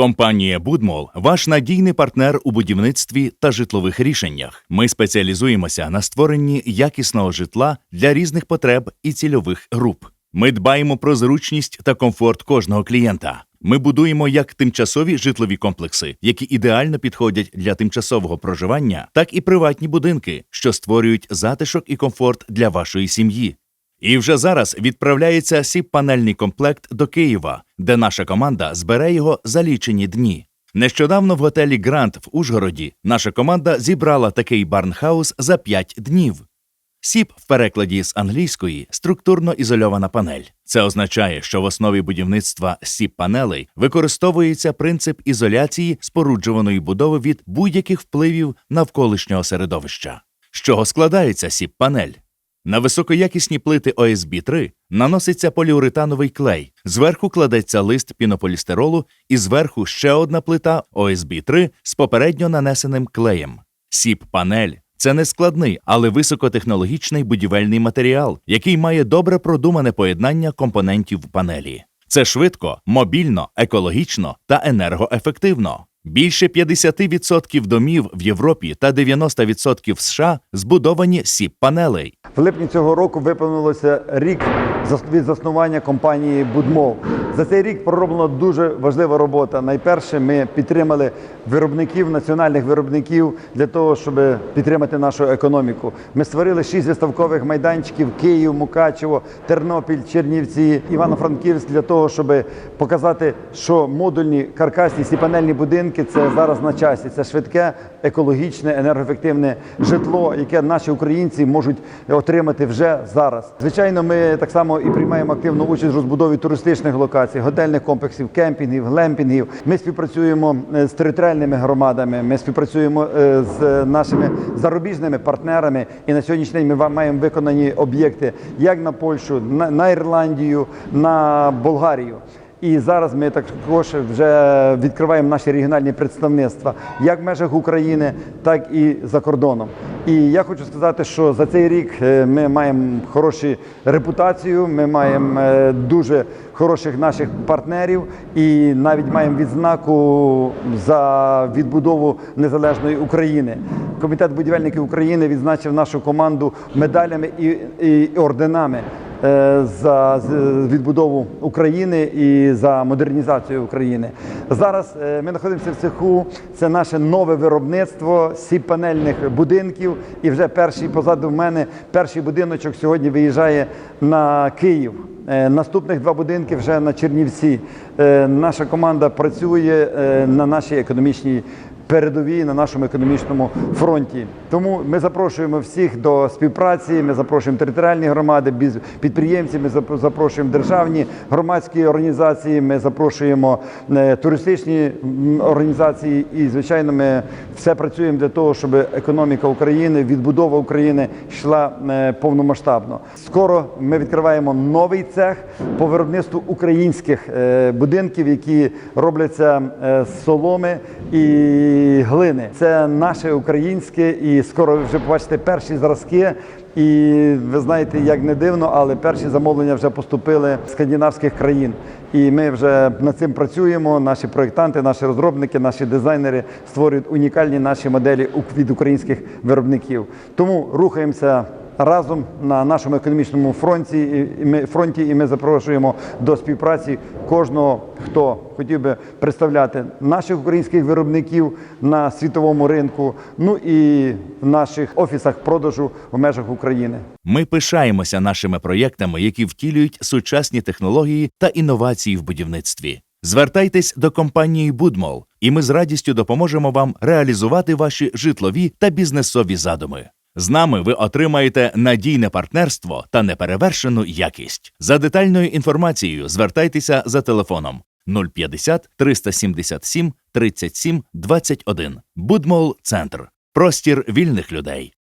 Компанія Будмол ваш надійний партнер у будівництві та житлових рішеннях. Ми спеціалізуємося на створенні якісного житла для різних потреб і цільових груп. Ми дбаємо про зручність та комфорт кожного клієнта. Ми будуємо як тимчасові житлові комплекси, які ідеально підходять для тимчасового проживання, так і приватні будинки, що створюють затишок і комфорт для вашої сім'ї. І вже зараз відправляється сіп-панельний комплект до Києва, де наша команда збере його за лічені дні. Нещодавно в готелі Грант в Ужгороді наша команда зібрала такий барнхаус за 5 днів. Сіп в перекладі з англійської структурно ізольована панель. Це означає, що в основі будівництва сіп-панелей використовується принцип ізоляції споруджуваної будови від будь-яких впливів навколишнього середовища. З чого складається сіп-панель? На високоякісні плити ОСБ 3 наноситься поліуретановий клей, зверху кладеться лист пінополістиролу і зверху ще одна плита ОСБ 3 з попередньо нанесеним клеєм. Сіп-панель це не складний, але високотехнологічний будівельний матеріал, який має добре продумане поєднання компонентів панелі. Це швидко, мобільно, екологічно та енергоефективно. Більше 50% домів в Європі та 90% США збудовані з сіп-панелей. В липні цього року виповнилося рік від заснування компанії Будмол. За цей рік пророблена дуже важлива робота. Найперше, ми підтримали виробників, національних виробників для того, щоб підтримати нашу економіку. Ми створили шість виставкових майданчиків: Київ, Мукачево, Тернопіль, Чернівці, Івано-Франківськ для того, щоб показати, що модульні каркасні сіпанельні будинки це зараз на часі. Це швидке, екологічне, енергоефективне житло, яке наші українці можуть отримати вже зараз. Звичайно, ми так само і приймаємо активну участь в розбудові туристичних локацій, готельних комплексів, кемпінгів, глемпінгів. Ми співпрацюємо е, з територіальними громадами. Ми співпрацюємо е, з нашими зарубіжними партнерами. І на сьогоднішній день ми маємо виконані об'єкти як на Польщу, на Ірландію, на Болгарію. І зараз ми також вже відкриваємо наші регіональні представництва як в межах України, так і за кордоном. І я хочу сказати, що за цей рік е, ми маємо хорошу репутацію, ми маємо е, дуже хороших наших партнерів і навіть маємо відзнаку за відбудову незалежної України. Комітет будівельників України відзначив нашу команду медалями і, орденами за відбудову України і за модернізацію України. Зараз е, ми знаходимося в цеху. Це наше нове виробництво сіп-панельних будинків. І вже перший позаду мене перший будиночок сьогодні виїжджає на Київ. Е, Наступних два будинки вже на Чернівці. Е, Наша команда працює е, на нашій економічній передовій на нашому економічному фронті. Тому ми запрошуємо всіх до співпраці. Ми запрошуємо територіальні громади, біз- підприємці. Ми запрошуємо державні громадські організації. Ми запрошуємо е, туристичні організації. І звичайно, ми все працюємо для того, щоб економіка України, відбудова України йшла е, повномасштабно. Скоро ми відкриваємо новий цех по виробництву українських е, будинків, які робляться з соломи і глини. Це наше українське, і скоро ви вже побачите перші зразки. І ви знаєте, як не дивно, але перші замовлення вже поступили з скандинавських країн. І ми вже над цим працюємо. Наші проєктанти, наші розробники, наші дизайнери створюють унікальні наші моделі від українських виробників. Тому рухаємося разом на нашому економічному фронті. І ми фронті, і ми запрошуємо до співпраці кожного, хто хотів би представляти наших українських виробників на світовому ринку, ну і в наших офісах продажу в межах України. Ми пишаємося нашими проєктами, які втілюють сучасні технології та інновації в будівництві. Звертайтесь до компанії Будмол, і ми з радістю допоможемо вам реалізувати ваші житлові та бізнесові задуми. З нами ви отримаєте надійне партнерство та неперевершену якість. За детальною інформацією звертайтеся за телефоном 050 377 37 21. Будмол Центр. Простір вільних людей.